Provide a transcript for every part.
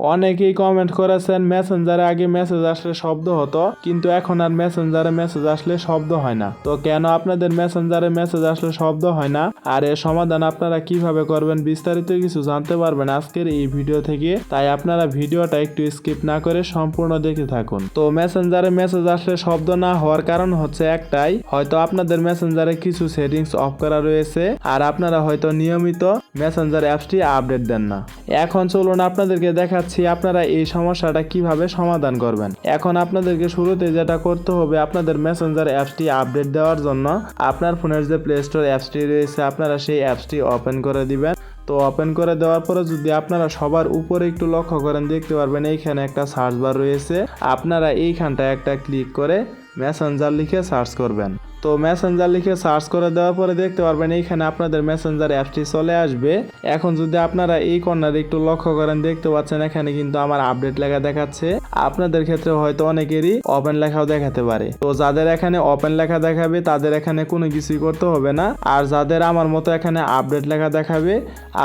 অনেকেই কমেন্ট করেছেন মেসেঞ্জারে আগে মেসেজ আসলে শব্দ হতো, কিন্তু এখন আর মেসেঞ্জারে মেসেজ আসলে শব্দ হয় না। তো কেন আপনাদের মেসেঞ্জারে মেসেজ আসলে শব্দ হয় না? আর এর সমাধান আপনারা কীভাবে করবেন বিস্তারিত কিছু জানতে পারবেন আজকের এই ভিডিও থেকে। তাই আপনারা ভিডিওটা একটু স্কিপ না করে সম্পূর্ণ দেখে থাকুন। তো মেসেঞ্জারে মেসেজ আসলে শব্দ না হওয়ার কারণ হচ্ছে একটাই, হয়তো আপনাদের মেসেঞ্জারে কিছু সেটিংস অফ করা রয়েছে, আর আপনারা হয়তো নিয়মিত মেসেঞ্জার অ্যাপসটি আপডেট দেন না। এখন চলুন আপনাদেরকে দেখাচ্ছি আপনারা এই সমস্যাটা কীভাবে সমাধান করবেন। এখন আপনাদেরকে শুরুতে যেটা করতে হবে, আপনাদের মেসেঞ্জার অ্যাপসটি আপডেট দেওয়ার জন্য আপনার ফোনের যে প্লে স্টোর অ্যাপসটি রয়েছে, আপনারা সেই অ্যাপসটি ওপেন করে দিবেন। তো ওপেন করে দেওয়ার পরে যদি আপনারা সবার উপরে একটু লক্ষ্য করেন, দেখতে পারবেন এইখানে একটা সার্চ বার রয়েছে। আপনারা এইখানটায় একটা ক্লিক করে মেসেঞ্জার লিখে সার্চ করবেন। তো মেসেঞ্জার লিখে সার্চ করে দেওয়ার পরে দেখতে পারবেন এইখানে আপনাদের মেসেঞ্জার অ্যাপসটি চলে আসবে। এখন যদি আপনারা এই কর্নারে একটু লক্ষ্য করেন, দেখতে পাচ্ছেন এখানে কিন্তু আমার আপডেট লেখা দেখাচ্ছে। আপনাদের ক্ষেত্রে হয়তো অনেকেরই ওপেন লেখাও দেখাতে পারে। তো যাদের এখানে ওপেন লেখা দেখাবে, তাদের এখানে কোনো কিছুই করতে হবে না। আর যাদের আমার মতো এখানে আপডেট লেখা দেখাবে,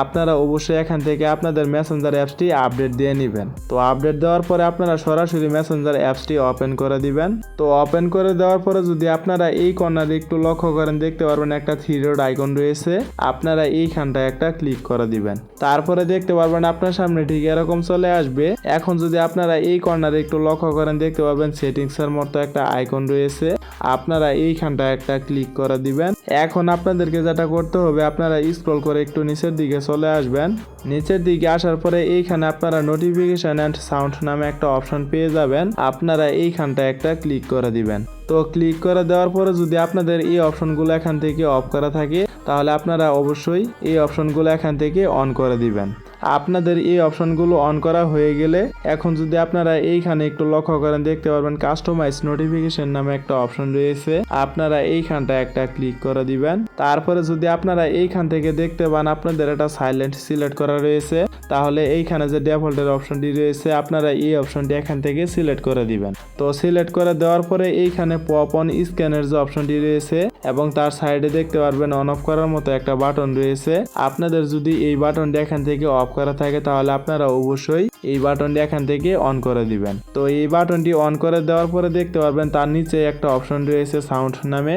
আপনারা অবশ্যই এখান থেকে আপনাদের মেসেঞ্জার অ্যাপসটি আপডেট দিয়ে নেবেন। তো আপডেট দেওয়ার পরে আপনারা সরাসরি মেসেঞ্জার অ্যাপসটি ওপেন করে দিবেন। তো ওপেন করে দেওয়ার পরে যদি আপনারা এই কর্নারে একটু লক্ষ্য করেন, দেখতে পারবেন একটা থ্রি রোড আইকন রয়েছে। আপনারা এইখানটায় একটা ক্লিক করে দিবেন। তারপরে দেখতে পারবেন আপনার সামনে ঠিক এরকম চলে আসবে। এখন যদি আপনারা এই কর্নারে একটু লক্ষ্য করেন, দেখতে পাবেন সেটিংস এর মতো একটা আইকন রয়েছে। আপনারা এইখানটায় একটা ক্লিক করে দিবেন। এখন আপনাদেরকে যেটা করতে হবে, আপনারা স্ক্রল করে একটু নিচের দিকে চলে আসবেন। নিচের দিকে আসার পরে এইখানে আপনারা নোটিফিকেশন অ্যান্ড সাউন্ড নামে একটা অপশন পেয়ে যাবেন। আপনারা এইখানটায় একটা ক্লিক করে দিবেন। তো ক্লিক করে দেওয়ার পরে যদি আপনাদের এই অপশনগুলো এখান থেকে অফ করা থাকে, তাহলে আপনারা অবশ্যই এই অপশনগুলো এখান থেকে অন করে দিবেন। আপনাদের এই অপশনগুলো অন করা হয়ে গেলে এখন যদি আপনারা এইখানে একটু লক্ষ্য করেন, দেখতে পারবেন কাস্টমাইজ নোটিফিকেশন নামে একটা অপশন রয়েছে। আপনারা এইখানটা একটা ক্লিক করে দিবেন। তারপরে যদি আপনারা এইখান থেকে দেখতে পান, আপনাদের এটা সাইলেন্ট সিলেক্ট করা রয়েছে। তাহলে এইখানে যে ডিফল্টের অপশনটি রয়েছে, আপনারা এই অপশনটি এখান থেকে সিলেক্ট করে দিবেন। তো সিলেক্ট করে দেওয়ার পরে এইখানে পপ অন স্ক্যানের যে অপশনটি রয়েছে এবং তার সাইডে দেখতে পারবেন অন অফ করার মতো একটা বাটন রয়েছে। আপনাদের যদি এই বাটনটি এখান থেকে অফ করা থাকে, তাহলে আপনারা অবশ্যই এই বাটনটি এখান থেকে অন করে দিবেন। তো এই বাটনটি অন করে দেওয়ার পরে দেখতে পারবেন তার নিচে একটা অপশন রয়েছে সাউন্ড নামে।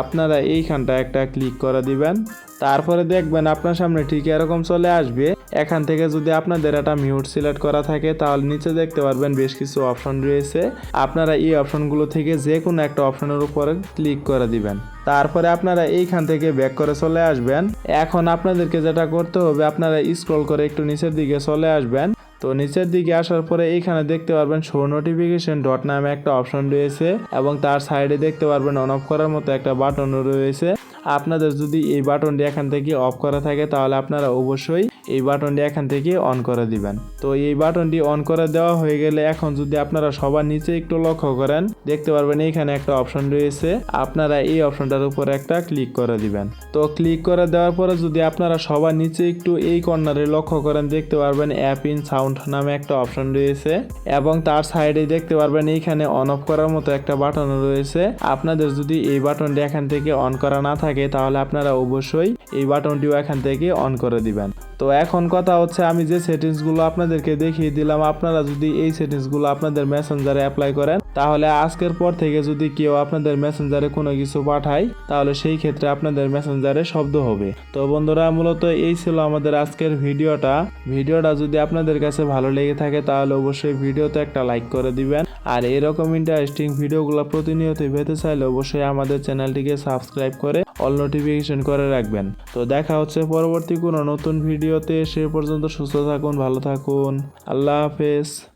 আপনারা এইখানটা একটা ক্লিক করে দিবেন। তারপরে দেখবেন আপনার সামনে ঠিক এরকম চলে আসবে। এখান থেকে যদি আপনাদের একটা মিউট সিলেক্ট করা থাকে, তাহলে নিচে দেখতে পারবেন বেশ কিছু অপশন রয়েছে। আপনারা এই অপশনগুলো থেকে যে কোনো একটা অপশনের উপরে ক্লিক করে দিবেন। তারপরে আপনারা এইখান থেকে ব্যাক করে চলে আসবেন। এখন আপনাদেরকে যেটা করতে হবে, আপনারা স্ক্রল করে একটু নিচের দিকে চলে আসবেন। তো নিচের দিকে আসার পরে এইখানে দেখতে পারবেন শো নোটিফিকেশন ডট নামে একটা অপশন রয়েছে এবং তার সাইডে দেখতে পারবেন অন অফ করার মতো একটা বাটনও রয়েছে। আপনাদের যদি এই বাটনটি এখান থেকে অফ করা থাকে তাহলে আপনারা অবশ্যই এই বাটনটি এখান থেকে অন করে দিবেন। তো এই বাটনটি অন করে দেওয়া হয়ে গেলে এখন যদি আপনারা সবার নিচে একটু লক্ষ্য করেন, দেখতে পারবেন এইখানে একটা অপশন রয়েছে। আপনারা এই অপশনটার উপর একটা ক্লিক করে দিবেন। তো ক্লিক করে দেওয়ার পরে যদি আপনারা সবার নিচে একটু এই কর্নারে লক্ষ্য করেন, দেখতে পারবেন অ্যাপ ইন সাউন্ড নামে একটা অপশন রয়েছে এবং তার সাইডে দেখতে পারবেন এইখানে অন অফ করার মতো একটা বাটন রয়েছে। আপনাদের যদি এই বাটনটি এখান থেকে অন করা না থাকে, তাহলে আপনারা অবশ্যই এই বাটনটিও এখান থেকে অন করে দিবেন। তো এখন কথা হচ্ছে, আমি যে সেটিংসগুলো আপনাদেরকে দেখিয়ে দিলাম, আপনারা যদি এই সেটিংসগুলো আপনাদের মেসেঞ্জারে অ্যাপ্লাই করেন তাহলে আজকের পর থেকে যদি কেউ আপনাদের মেসেঞ্জারে কোনো কিছু পাঠায়, তাহলে সেই ক্ষেত্রে আপনাদের মেসেঞ্জারে শব্দ হবে। তো বন্ধুরা, মূলত এই ছিল আমাদের আজকের ভিডিওটা। ভিডিওটা যদি আপনাদের কাছে ভালো লেগে থাকে, তাহলে অবশ্যই ভিডিওতে একটা লাইক করে দিবেন। আর এরকম ইন্টারেস্টিং ভিডিওগুলো প্রতিনিয়ত পেতে চাইলে অবশ্যই আমাদের চ্যানেলটিকে সাবস্ক্রাইব করে অল নোটিফিকেশন করে রাখবেন। তো দেখা হচ্ছে পরবর্তী কোনো নতুন ভিডিওতে। সে পর্যন্ত সুস্থ থাকুন, ভালো থাকুন। আল্লাহ হাফেজ।